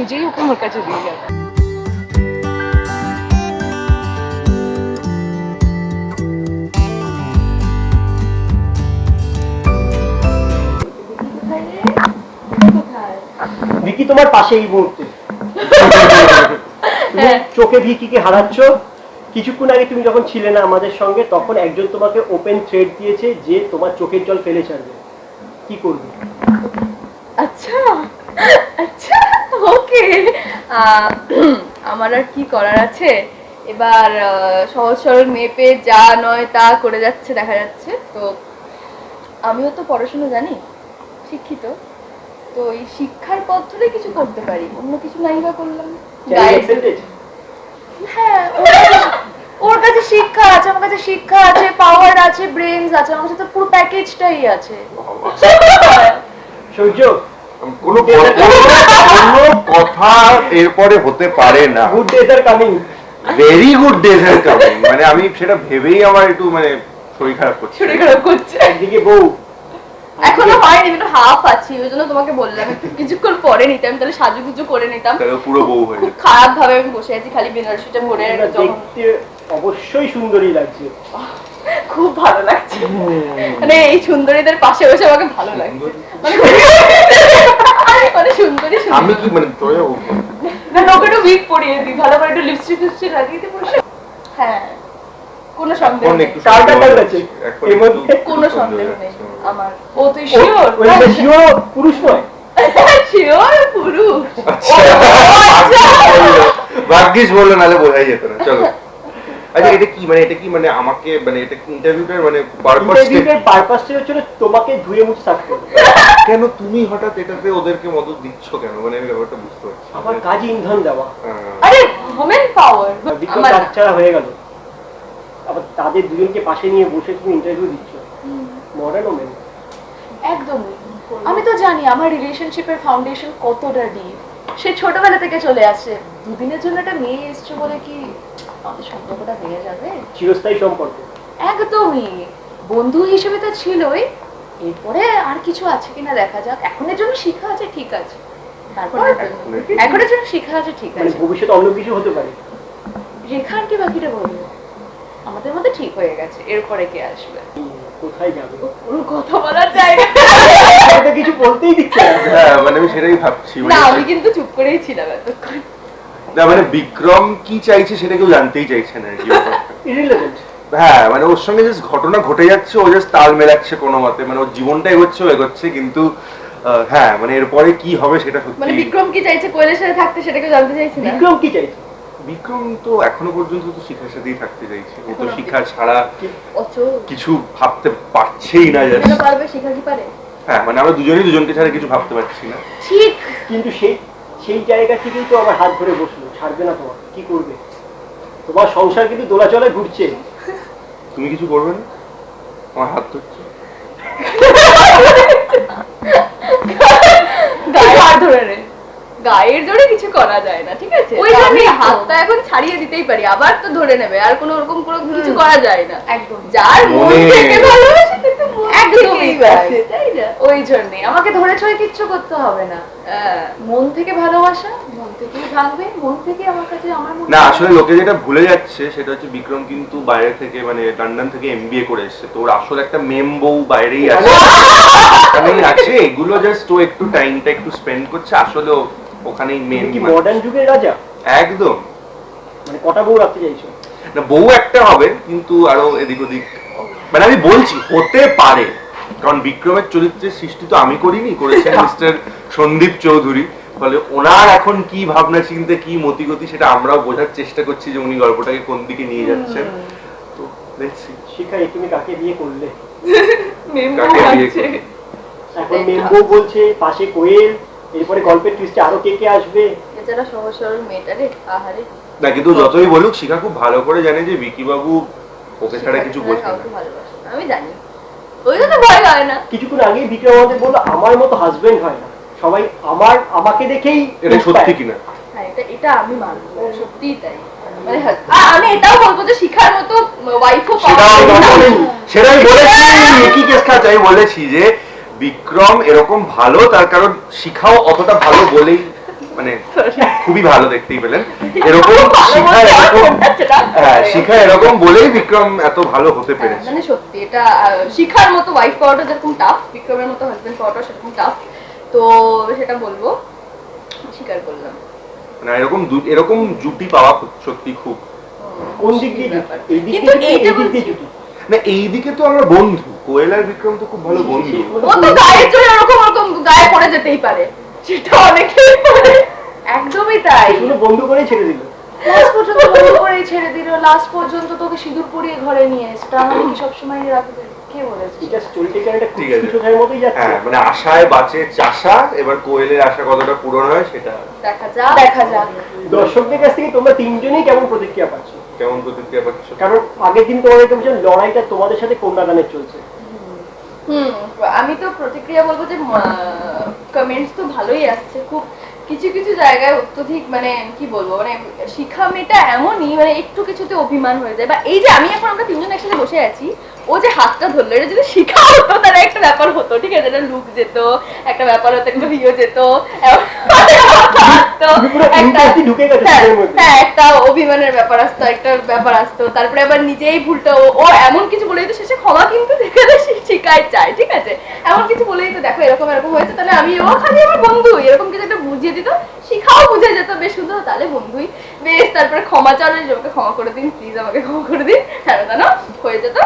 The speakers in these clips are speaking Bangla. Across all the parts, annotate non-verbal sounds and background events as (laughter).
নিজেই ওকে আমার কাছে দিয়ে যাবে। ভিকি তোমার পাশে এই মুহূর্তে হ্যাঁ। চোখে ভিকিকে হারাচ্ছ। কিছুক্ষণ আগে তুমি যখন ছিলে না আমাদের সঙ্গে তখন একজন তোমাকে ওপেন থ্রেড দিয়েছে যে তোমার চোখের জল ফেলে ছাড়বে। কি করবে? আচ্ছা আচ্ছা। ওকে আমার আর কি করার আছে? এবার সহজ সরল মেয়ে পেয়ে যা নয় তা করে যাচ্ছে দেখা যাচ্ছে। তো আমিও তো পড়াশোনা জানি শিক্ষিত। তো এই শিক্ষার পথ ধরে কিছু করতে পারি অন্য কিছু নাই বা করলাম। হ্যাঁ ওর কাছে- ওর কাছে শিক্ষা আছে আমার কাছে শিক্ষা আছে পাওয়ার আছে ব্রেনস আছে আমার কাছে তো পুরো প্যাকেজটাই আছে। (laughs) সূর্য কোনো কথা এরপরে হতে পারে না। Good days are coming very good days are coming মানে আমি সেটা ভেবেই আমার একটু মানে শরীর খারাপ করছে। শরীর খারাপ করছে। একদিকে বউ। এখনও হয়নি কিন্তু হাফ আছি। ওই জন্য তোমাকে বললাম একটু কিছুক্ষণ পরে নিতে আমি তাহলে সাজুগুজু করে নিতাম। পুরো বউ হয়ে খুব খারাপ ভাবে আমি বসে আছি খালি বেনারসিটা যখন দেখতে অবশ্যই সুন্দরী লাগছে। খুব ভালো লাগছে। মানে এই সুন্দরীদের পাশে বসে আমাকে ভালো লাগছে। মানে মানে সুন্দরী আমি কি মানে তোরে না ওকে উইক পরিয়ে দিই ভালো করে একটু লিপস্টিক লাগিয়ে দিই পুরো হ্যাঁ কোনো সন্দেহ নেই। আছে? কোনো সন্দেহ নেই আমার। ও তুই। শিওর শিওর পুরুষ নয়? (laughs) শিওর পুরুষ। আচ্ছা। আচ্ছা। ভাগ্যিস বলল নাহলে বোঝাই যেত না। চলো। আচ্ছা এটা কি মানে এটা কি মানে আমাকে মানে এটা ইন্টারভিউটার মানে পারপাস ইন্টারভিউটার পারপাসটা হচ্ছে তোমাকে ধুয়ে মুছে থাকতে কেন তুমি হঠাৎ এটাতে ওদেরকে মদত দিচ্ছ কেন? মানে আমি ব্যাপারটা বুঝতে পারছি। আমার কাজে ইন্ধন দেওয়া। আরে ওমেন পাওয়ার বাচ্চারা হয়ে গেল। আবার তাদের দুজনকে পাশে নিয়ে বসে তুমি ইন্টারভিউ দিচ্ছ। মডার্ন ওমেন একদমই আমি তো জানি আমার রিলেশনশিপের ফাউন্ডেশন কতটা ডিপ সে ছোটবেলা থেকে চলে আসছে। দুদিনের জন্য একটা মেয়ে এসছে বলে কি আমাদের সম্পর্কটা ভেঙে যাবে। চিরস্থায়ী সম্পর্ক। একদমই। বন্ধু হিসেবে তো ছিলই। এরপরে আর কিছু আছে কিনা দেখা যাক। এখনের জন্য শিখা আছে ঠিক আছে। তারপর এখনের- জন্য শিখা আছে ঠিক মানে আছে। ভবিষ্যতে অন্য কিছু হতে পারে। রেখার কি বাকিটা বলব? আমাদের মধ্যে ঠিক হয়ে গেছে। এরপরে কে আসবে? কোথায় যাবে? কোনো কথা বলার জায়গা। আমি কিছু বলতেই দিচ্ছে না। হ্যাঁ মানে আমি সেটাই ভাবছি। না মানে আমি কিন্তু চুপ করেই ছিলাম এতক্ষণ। না মানে বিক্রম কি চাইছে সেটা কেউ জানতেই চাইছে না হ্যাঁ মানে ওর সঙ্গে জাস্ট ঘটনা ঘটে যাচ্ছে ও জাস্ট তাল মেলাচ্ছে কোনো মতে। মানে ওর জীবনটা এগোচ্ছে এগোচ্ছে কিন্তু হ্যাঁ মানে এরপরে কি হবে সেটা মানে বিক্রম কি চাইছে কোয়েলের সাথে থাকতে সেটা কেউ জানতে চাইছি না? বিক্রম কি চাইছে? বিক্রম তো এখনও পর্যন্ত তো শিখার সাথেই থাকতে চাইছে। ও তো শিখা ছাড়া কিছু ভাবতে পারছেই না জাস্ট পারবে? শিখা কি পারে? হ্যাঁ মানে আমরা দুজনেই দুজনকে ছাড়া কিছু ভাবতে পারছি না। ঠিক। কিন্তু সেই সেই জায়গা থেকেই তো আবার হাত ধরে বসল ছাড়বে না তোমার কি করবে? তোমার সংসার কিন্তু দোলাচলে ঘুরছে। তুমি কিছু করবে না? আমার হাত ধরছে। ধরে রে। গায়ের জোরে কিছু করা যায় না ঠিক আছে? ওই আমি হাতটা এখন ছাড়িয়ে দিতেই পারি আবার তো ধরে নেবে আর কোনো ওরকম কোনো কিছু করা যায় না। একদম। যার মন থেকে ভালোবাসে সে তো মন একদমই। বাসে, তাই। না? ওই জন্যে আমাকে ধরে ছয় কিচ্ছু করতে হবে না। হ্যাঁ। মন থেকে ভালোবাসা মন থেকেই ভাঙবে মন থেকে আমার কাছে আমার মন না আসলে লোকে যেটা ভুলে যাচ্ছে সেটা হচ্ছে বিক্রম কিন্তু বাইরে থেকে মানে লন্ডন থেকে এমবিএ করে এসেছে। তো ওর আসলে একটা মেম বউ বাইরেই আছে। ওখানেই (laughs) আছে এগুলো জাস্ট ও একটু টাইমটা একটু স্পেন্ড করছে আসলে ওখানেই মেন কি মডার্ন যুগের রাজা? একদম। মানে কটা বউ রাখতে চাইছো? না বউ একটা হবে কিন্তু আরও এদিক ওদিক মানে আমি বলছি হতে পারে। কারণ বিক্রমের চরিত্রের সৃষ্টি তো আমি করিনি করেছেন (laughs) মিস্টার সন্দীপ চৌধুরী। ফলে ওনার এখন কি ভাবনা চিন্তা কি মতিগতি সেটা আমরাও বোঝার চেষ্টা করছি যে উনি গল্পটাকে কোন দিকে নিয়ে যাচ্ছেন। তো দেখছি শিখাই তুমি কাকে বিয়ে করলে? (laughs) মেম আছে। এখন মেম্বু বলছে পাশে কোয়েল এরপরে গল্পের টুইস্টে আরও কে কে আসবে? বেচারা সহজ সরল মেয়েটা রে আহারে না কিন্তু যতই বলুক শিখা খুব ভালো করে জানে যে বিকি বাবু ওকে ছাড়া কিছু বোঝে না। আমি জানি। ওই জন্য ভয় হয় না। কিছুক্ষণ আগে বিক্রম আমাদের বলল আমার মতো হাজবেন্ড হয় না। সবাই আমার আমাকে দেখেই এটা সত্যি কিনা? হ্যাঁ এটা এটা আমি মানবো সত্যিই তাই। মানে হ্যাঁ- আমি এটাও বলব যে শিখার মতো ওয়াইফও সেটাও সেটাই বলেছি। কি কেস খাচ্ছে। আমি বলেছি যে বিক্রম এরকম ভালো তার কারণ শিখাও অতটা ভালো বলেই মানে খুবই ভালো দেখতেই পেলেন। (laughs) এরকম শিখা এরকম হ্যাঁ শিখা এরকম বলেই বিক্রম এত ভালো হতে হ্যাঁ, পেরেছে। মানে সত্যি এটা শিখার মতো ওয়াইফ পাওয়াটা যেরকম টাফ বিক্রমের মতো হাজবেন্ড পাওয়াটা সেরকম টাফ তো সেটা বলব স্বীকার করলাম। মানে এরকম এরকম জুটি পাওয়া সত্যি খুব কোন দিক দিয়ে জুটি? এই দিক কিন্তু দিয়ে এইটা বলছি- জুটি। না এইদিকে তো আমরা বন্ধু। কোয়েল আর বিক্রম তো খুব ভালো বন্ধু। ও তো ওরকম ওরকম গায়ে পড়ে যেতেই পারে। সেটা অনেকেই পারে একদমই তাই। বন্ধ করেই ছেড়ে দিল। লাস্ট পর্যন্ত বন্ধ করেই ছেড়ে দিল। লাস্ট পর্যন্ত তোকে সিঁদুর পরিয়ে ঘরে নিয়ে এসে মানে কি সবসময় রাখবে? কে বলেছে? এটা একটা ঠিক খুব আছে। মতোই যাচ্ছে। হ্যাঁ মানে আশায় বাঁচে চাষা এবার কোয়েলের আশা কতটা পূরণ হয় সেটা দেখা যাক দেখা যাক। দর্শকদের কাছ থেকে তোমরা তিনজনেই কেমন প্রতিক্রিয়া পাচ্ছ? কেমন প্রতিক্রিয়া পাচ্ছ? কারণ আগের দিন তোমাদেরকে বলছিলাম লড়াইটা তোমাদের সাথে কন্যাদানের চলছে? হুম আমি তো প্রতিক্রিয়া বলব যে কমেন্টস তো ভালোই আসছে। খুব কিছু কিছু জায়গায় অত্যধিক মানে কি বলব মানে শিখা মেয়েটা এমনই মানে একটু কিছুতে অভিমান হয়ে যায়। বা এই যে আমি এখন আমরা তিনজন একসাথে বসে আছি ও যে হাতটা ধরলো এটা যদি শিখা হতো তাহলে একটা ব্যাপার হতো ঠিক আছে? এটা লুক যেত একটা ব্যাপার হতো একটা ভিও যেত। এমন আসতো, একটা- হ্যাঁ। হ্যাঁ একটা অভিমানের ব্যাপার আসতো একটা ব্যাপার আসতো। তারপরে আবার নিজেই ভুলটা ও এমন কিছু বলেই তো শেষে ক্ষমা কিন্তু দেখে শিকায় চায় ঠিক আছে? এমন কিছু বলেই তো দেখো এরকম এরকম হয়েছে তাহলে আমি ও খালি আমার বন্ধু এরকম কিছু একটা বুঝিয়ে দিত শিখাও বুঝে যেত বেশ সুন্দর তাহলে বন্ধুই। বেশ তারপরে ক্ষমা চাও আমাকে ক্ষমা করে দিন প্লিজ আমাকে ক্ষমা করে দিন হ্যাঁ হয়ে যেত।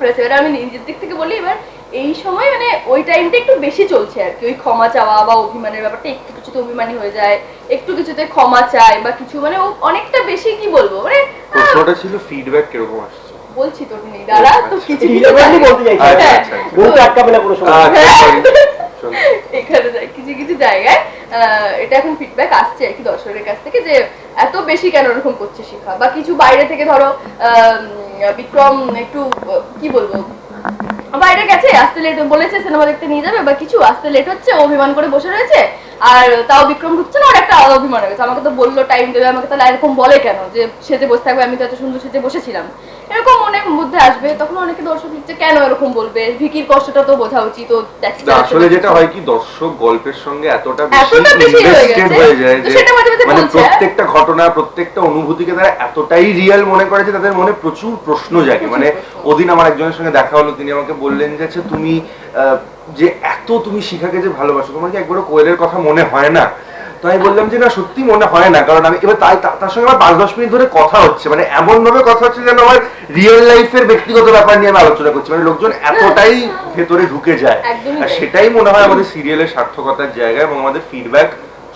হয়েছে এবার আমি নিজের দিক থেকে বলি এবার এই সময় মানে ওই টাইমটা একটু বেশি চলছে আর কি ওই ক্ষমা চাওয়া বা অভিমানের ব্যাপারটা একটু কিছুতে অভিমানী হয়ে যায় একটু কিছুতে ক্ষমা চায় বা কিছু মানে ও অনেকটা বেশি কি বলব মানে আহ, প্রশ্নটা ছিল ফিডব্যাক কীরকম আসছে? বলছি তো নেই দাঁড়া তো কিছু কিছু বলতে চাইছি। আচ্ছা, হ্যাঁ, আচ্ছা, আচ্ছা। বলতে আটকাবে না কোনো সময়। আচ্ছা, এখানে যাই কিছু কিছু জায়গায় এটা এখন ফিডব্যাক আসছে আর কি দর্শকের কাছ থেকে যে এত বেশি কেন ওরকম করছে শিখা? বা কিছু বাইরে থেকে ধরো আহ, বিক্রম একটু কি বলব? বাইরে গেছে আসতে লেট বলেছে সিনেমা দেখতে নিয়ে যাবে বা কিছু আসতে লেট হচ্ছে ও অভিমান করে বসে রয়েছে। আর তাও বিক্রম ঢুকছে না আর একটা আলাদা অভিমান গেছে আমাকে তো বলল টাইম দেবে আমাকে তাহলে এরকম বলে কেন? যে সেজে বসে থাকবে আমি তো এত সুন্দর সেজে বসেছিলাম। এরকম অনেক মধ্যে আসবে তখন অনেকে দর্শক লিখছে কেন এরকম বলবে? ভিকির কষ্টটা তো বোঝা উচিত না, আসলে যেটা হয় কি দর্শক গল্পের সঙ্গে এতটা বেশি হয়ে ইনভেস্টেড হয়ে যায় যে মানে প্রত্যেকটা ঘটনা প্রত্যেকটা অনুভূতিকে তারা এতটাই রিয়েল মনে করে যে তাদের মনে প্রচুর প্রশ্ন জাগে। মানে ওদিন আমার একজনের সঙ্গে দেখা হলো তিনি আমাকে বললেন যে আচ্ছা তুমি আহ, যে এত তুমি শিখাকে যে ভালোবাসো তোমার কি একবারও কোয়েলের কথা মনে হয় না? তো আমি বললাম যে না সত্যি মনে হয় না কারণ আমি এবার তাই তার সঙ্গে আমার পাঁচ দশ মিনিট ধরে কথা হচ্ছে। মানে এমন ভাবে কথা হচ্ছে যেন আমার রিয়েল লাইফের ব্যক্তিগত ব্যাপার নিয়ে আমি আলোচনা করছি। মানে লোকজন এতটাই ভেতরে ঢুকে যায়। আর সেটাই মনে হয় আমাদের সিরিয়ালের সার্থকতার জায়গা এবং আমাদের ফিডব্যাক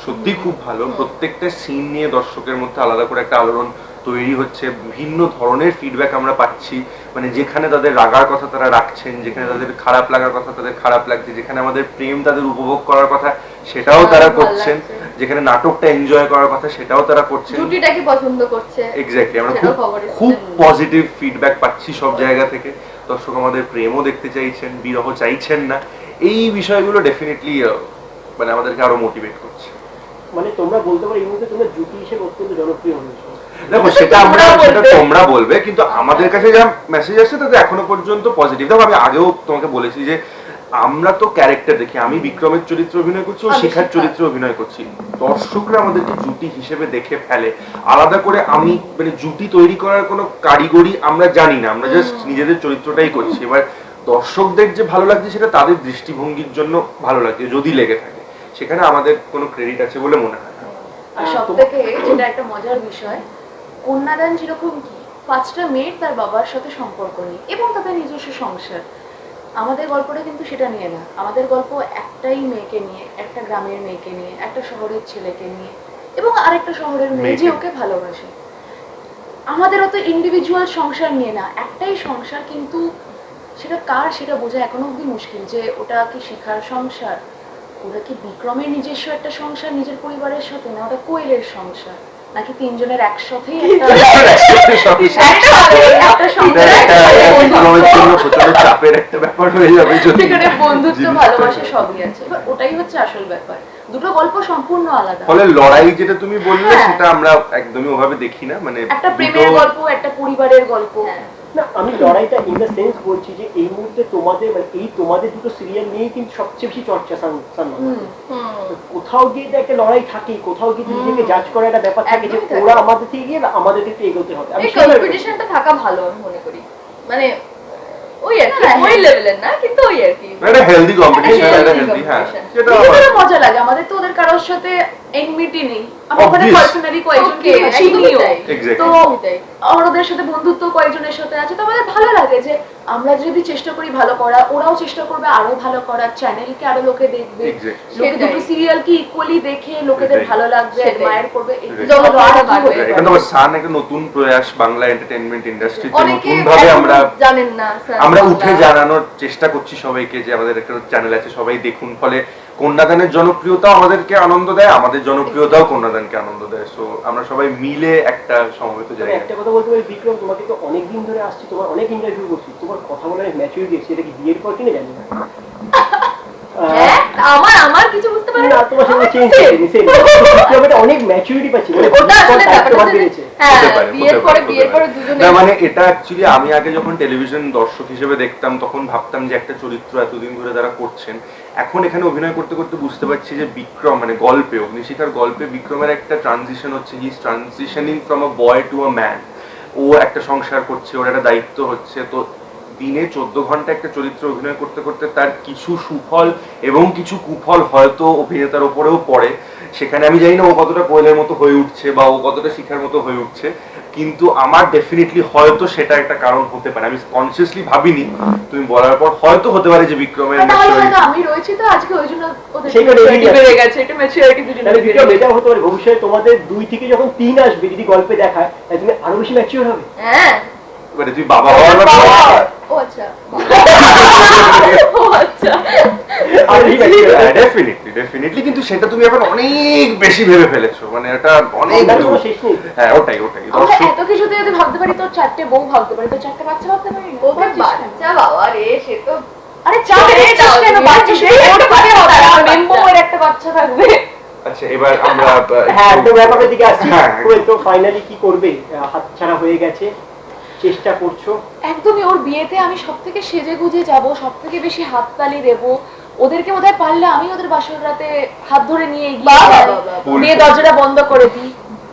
সত্যি খুব ভালো। প্রত্যেকটা সিন নিয়ে দর্শকের মধ্যে আলাদা করে একটা আলোড়ন তৈরি হচ্ছে বিভিন্ন ধরনের ফিডব্যাক আমরা পাচ্ছি। মানে যেখানে তাদের রাগার কথা তারা রাখছেন যেখানে তাদের খারাপ লাগার কথা তাদের খারাপ লাগছে যেখানে আমাদের প্রেম তাদের উপভোগ করার কথা সেটাও তারা হ্যাঁ, করছেন। যেখানে নাটকটা এনজয় করার কথা সেটাও তারা করছেন। জুটিটা কি পছন্দ করছে? এক্স্যাক্টলি আমরা খুব খুব পজিটিভ ফিডব্যাক পাচ্ছি সব জায়গা থেকে। দর্শক আমাদের প্রেমও দেখতে চাইছেন বিরহ চাইছেন না। এই বিষয়গুলো ডেফিনেটলি মানে আমাদেরকে আরও মোটিভেট করছে। মানে তোমরা বলতে পারো এই মুহূর্তে তোমরা জুটি হিসেবে অত্যন্ত জনপ্রিয় হয়েছো। দেখো সেটা আমরা সেটা তোমরা বলবে কিন্তু আমাদের কাছে যা মেসেজ আসছে তাতে এখনও পর্যন্ত পজিটিভ দেখো আমি আগেও তোমাকে বলেছি যে আমরা তো ক্যারেক্টার দেখি আমি বিক্রমের চরিত্র অভিনয় করছি ও শিখার চরিত্র অভিনয় করছি। দর্শকরা আমাদেরকে জুটি হিসেবে দেখে ফেলে। আলাদা করে আমি মানে জুটি তৈরি করার কোনো কারিগরি আমরা জানি না আমরা জাস্ট নিজেদের চরিত্রটাই করছি। এবার দর্শকদের যে ভালো লাগছে সেটা তাদের দৃষ্টিভঙ্গির জন্য ভালো লাগছে যদি লেগে থাকে। সেখানে আমাদের কোনো ক্রেডিট আছে বলে মনে হয় না। আর সব থেকে যেটা একটা মজার বিষয় কন্যাদান যেরকম কি পাঁচটা মেয়ের তার বাবার সাথে সম্পর্ক নেই এবং তাদের নিজস্ব সংসার। আমাদের গল্পটা কিন্তু সেটা নিয়ে না। আমাদের গল্প একটাই মেয়েকে নিয়ে একটা গ্রামের মেয়েকে নিয়ে একটা শহরের ছেলেকে নিয়ে এবং আরেকটা শহরের মেয়ে যে ওকে ভালোবাসে। আমাদের অত ইন্ডিভিজুয়াল সংসার নিয়ে না। একটাই সংসার কিন্তু সেটা কার সেটা বোঝা এখনও অব্দি মুশকিল যে ওটা কি শিখার সংসার ওটা কি বিক্রমের নিজস্ব একটা সংসার নিজের পরিবারের সাথে না ওটা কোয়েলের সংসার। নাকি তিনজনের একসাথেই। (laughs) (laughs) চাপের একটা ব্যাপার হয়ে যাবে বন্ধুত্ব ভালোবাসা সবই আছে ওটাই হচ্ছে আসল ব্যাপার দুটো গল্প সম্পূর্ণ আলাদা ফলে লড়াই যেটা তুমি বললে হ্যাঁ। সেটা আমরা একদমই ওভাবে দেখি না মানে একটা প্রেমের গল্প একটা পরিবারের গল্প হ্যাঁ। না আমি লড়াইটা ইন দ্য সেন্স বলছি যে এই মুহূর্তে তোমাদের মানে এই তোমাদের দুটো সিরিয়াল নিয়েই কিন্তু সবচেয়ে বেশি চর্চা সালমান। কোথাও গিয়ে তো একটা লড়াই থাকে কোথাও গিয়ে নিজেকে জাজ করার একটা ব্যাপার থাকে যে ওরা আমাদের থেকে গিয়ে আমাদের থেকে এগোতে হবে। আমি কম্পিটিশনটা থাকা ভালো আমি মনে করি। মানে ওই আর কি হ্যাঁ, ওই হ্যাঁ। লেভেলের না কিন্তু ওই আর কি। একটা হেলদি কম্পিটিশন Healthy হেলদি হ্যাঁ। সেটা মজা লাগে আমাদের তো ওদের কারোর সাথে এনমিটি নেই আমি ওখানে পার্সোনালি কয়েকজনকে চিনিও. তো। আমার ওদের সাথে বন্ধুত্ব কয়েকজনের সাথে আছে তো আমাদের ভালো লাগে যে আমরা যদি চেষ্টা করি ভালো করা ওরাও চেষ্টা করবে আরও ভালো করার চ্যানেলকে আরও লোকে দেখবে লোকে। দুটো সিরিয়ালকে ইকুয়ালি দেখে লোকেদের ভালো লাগবে। অ্যাডমায়ার করবে কি? এখানে তোমার সান একটা নতুন প্রয়াস বাংলা এন্টারটেইনমেন্ট ইন্ডাস্ট্রিতে নতুন ভাবে আমরা জানেন না আমরা উঠে জানানোর চেষ্টা করছি সবাইকে যে আমাদের একটা চ্যানেল আছে সবাই দেখুন ফলে কন্যাদানের জনপ্রিয়তা আমাদেরকে আনন্দ দেয় আমাদের জনপ্রিয়তাও কন্যাদানকে আনন্দ দেয়। সো আমরা সবাই মিলে একটা সমবেত জায়গা একটা কথা বলতে পারি বিক্রম তোমাকে তো অনেক দিন ধরে আসছি তোমার অনেক ইন্টারভিউ করছি তোমার কথা বলার ম্যাচুরিটি এসেছে এটা কি বিয়ের পর কিনে জানি না? আহ, হ্যাঁ আমার আমার কিছু বুঝতে না? তোমার সঙ্গে চেঞ্জ (laughs) অনেক ম্যাচুরিটি পাচ্ছি মানে ওটা আসলে হ্যাঁ হতে পারে, বিয়ের পরে বিয়ের পরে দুজনে না মানে এটা অ্যাকচুয়ালি আমি আগে যখন টেলিভিশন দর্শক হিসেবে দেখতাম তখন ভাবতাম যে একটা চরিত্র এতদিন ধরে যারা করছেন এখন এখানে অভিনয় করতে করতে বুঝতে পারছি যে বিক্রম মানে গল্পে অগ্নিশিখার গল্পে বিক্রমের একটা ট্রানজিশন হচ্ছে he transitioning from a boy to a man ও একটা সংসার করছে ওর একটা দায়িত্ব হচ্ছে তো দিনে চোদ্দ ঘণ্টা একটা চরিত্র অভিনয় করতে করতে তার কিছু সুফল এবং কিছু কুফল হয়তো অভিনেতার ওপরেও পড়ে। সেখানে আমি জানি না ও কতটা কোয়েলের মতো হয়ে উঠছে বা ও কতটা শিখার মতো হয়ে উঠছে কিন্তু আমার ডেফিনেটলি হয়তো সেটা একটা কারণ হতে পারে। আমি কনসিয়াসলি ভাবিনি তুমি বলার পর হয়তো হতে পারে যে বিক্রমের হয়তো আমি রয়েছি তো আজকে ওই জন্য বেড়ে গেছে এটা ম্যাচুরিটি বিক্রম হতে পারে ভবিষ্যতে তোমাদের দুই থেকে যখন তিন আসবে যদি গল্পে দেখায় তাহলে তুমি আরও বেশি ম্যাচিওর হবে। হ্যাঁ মানে তুই বাবা হওয়ার ব্যাপারে ও আচ্ছা ও আচ্ছা আরও বেশি mature হবে। ডেফিনেটলি ডেফিনেটলি কিন্তু সেটা তুমি এখন অনেক বেশি ভেবে ফেলেছো মানে এটা অনেক তার দূর। কোনো শেষ নেই হ্যাঁ ওটাই ওটাই আমরা দর্শক এত যদি ভাবতে পারি তো চারটে বউ ভাবতে পারি তো চারটে বাচ্চা ভাবতে পারি না? ওদের পারছিস না? বাচ্চা বাবা রে সে তো আরে চার ছেড়ে দেখছিস দাও কেন? বাচ্চা শুধু ওর পাশে হবে না, বাচ্চা। মেম্বোর একটা বাচ্চা থাকবে আচ্ছা এবার আমরা হ্যাঁ একটু- একদম ব্যাপারের দিকে আসছি হ্যাঁ, তো ফাইনালি কি করবে হাত ছাড়া হয়ে গেছে চেষ্টা করছ? একদমই ওর বিয়েতে আমি সব থেকে সেজে গুজে যাব সব থেকে বেশি হাততালি দেব। ওদেরকে বোধহয় পারলে আমি ওদের বাসর রাতে হাত ধরে নিয়ে বাহ। দিয়ে দরজাটা বন্ধ করে দিই।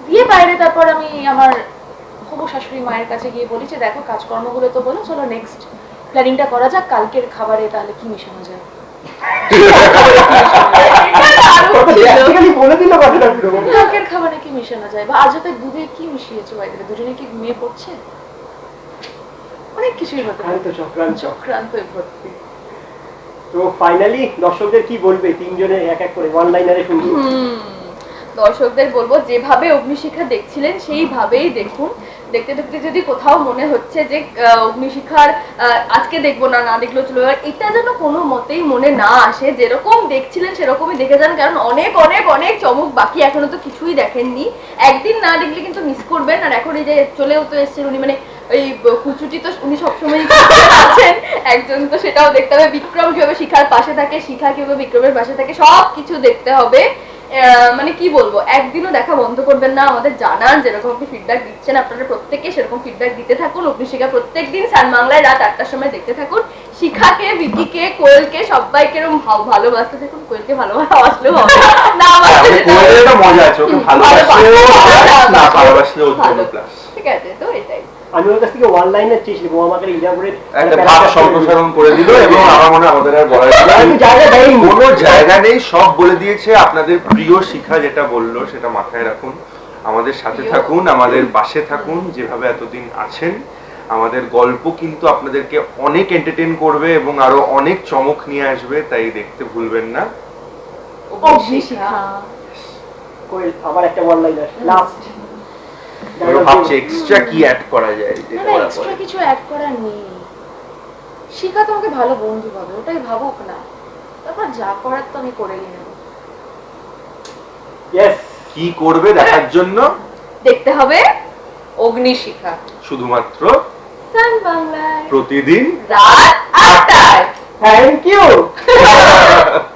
দিয়ে বাইরে তারপর আমি আমার হবু শাশুড়ি মায়ের কাছে গিয়ে বলি যে দেখো কাজকর্মগুলো তো বলো চলো নেক্সট প্ল্যানিংটা করা যাক। কালকের খাবারে তাহলে কি মেশানো যায়? কালকের খাবারে কি মেশানো যায়? বা আজ দুধে কি মিশিয়েছো বাইরে দুজনে কি ঘুমিয়ে পড়ছে? অনেক কিছুই হতে পারে। চক্রান্ত চক্রান্ত। চক্রান্ত ভর্তি তো ফাইনালি দর্শকদের কি বলবে? তিনজনে এক এক করে ওয়ান লাইনারে শুনব দর্শকদের বলব যেভাবে অগ্নিশিখা দেখছিলেন সেইভাবেই দেখুন। দেখতে দেখতে যদি কোথাও মনে হচ্ছে যে অগ্নিশিখার আজকে দেখব না না দেখলেও চলবে এটা যেন কোনো মতেই মনে না আসে। যেরকম দেখছিলেন সেরকমই দেখে যান কারণ অনেক অনেক অনেক চমক বাকি এখনও তো কিছুই দেখেননি। একদিন না দেখলে কিন্তু মিস করবেন আর এখন এই যে চলেও তো এসছেন উনি মানে ওই কুচুটি তো উনি সবসময় আছেন। একজন তো সেটাও দেখতে হবে। বিক্রম কীভাবে শিখার পাশে থাকে শিখা কীভাবে বিক্রমের পাশে থাকে সব কিছু দেখতে হবে। মানে কি বলব একদিনও দেখা বন্ধ করবেন না। আমাদের জানান যেরকম আপনি ফিডব্যাক দিচ্ছেন। আপনারা প্রত্যেকে সেরকম ফিডব্যাক দিতে থাকুন। অগ্নিশিখা প্রত্যেক দিন সান বাংলায় রাত আটটার সময় দেখতে থাকুন। শিখাকে ভিকিকে কোয়েলকে সবাইকে এরকম ভালোবাসতে থাকুন। কোয়েলকে ভালোবাসলেও হবে। না হ্যাঁ, ভালোবাসলেও ঠিক আছে তো এটাই। আমি ওর কাছ থেকে ওয়ান লাইনার চেয়েছিলাম ও আমাকে ইলাবোরেট একটা ভাব সম্প্রসারণ করে দিল এবং আমার মনে আমাদের আর বলার নেই। জায়গা কোনো জায়গা নেই সব বলে দিয়েছে। আপনাদের প্রিয় শিখা যেটা বলল সেটা মাথায় রাখুন। আমাদের সাথে থাকুন আমাদের পাশে থাকুন যেভাবে এতদিন আছেন। আমাদের গল্প কিন্তু আপনাদেরকে অনেক এন্টারটেইন করবে এবং আরও অনেক চমক নিয়ে আসবে তাই দেখতে ভুলবেন না। আবার একটা ওয়ান লাইনার লাস্ট ভাবছে এক্সট্রা কি অ্যাড করা যায় যেটা ওরা এক্সট্রা করে। কিছু অ্যাড করার নেই। শিখা তোমাকে ভালো বন্ধু পাবে ওটাই ভাবুক না। তারপর যা করার তো আমি করেই নেব ইয়েস কি করবে দেখার জন্য? দেখতে হবে অগ্নিশিখা শুধুমাত্র সান বাংলায় প্রতিদিন রাত আটটায়। Thank you (laughs)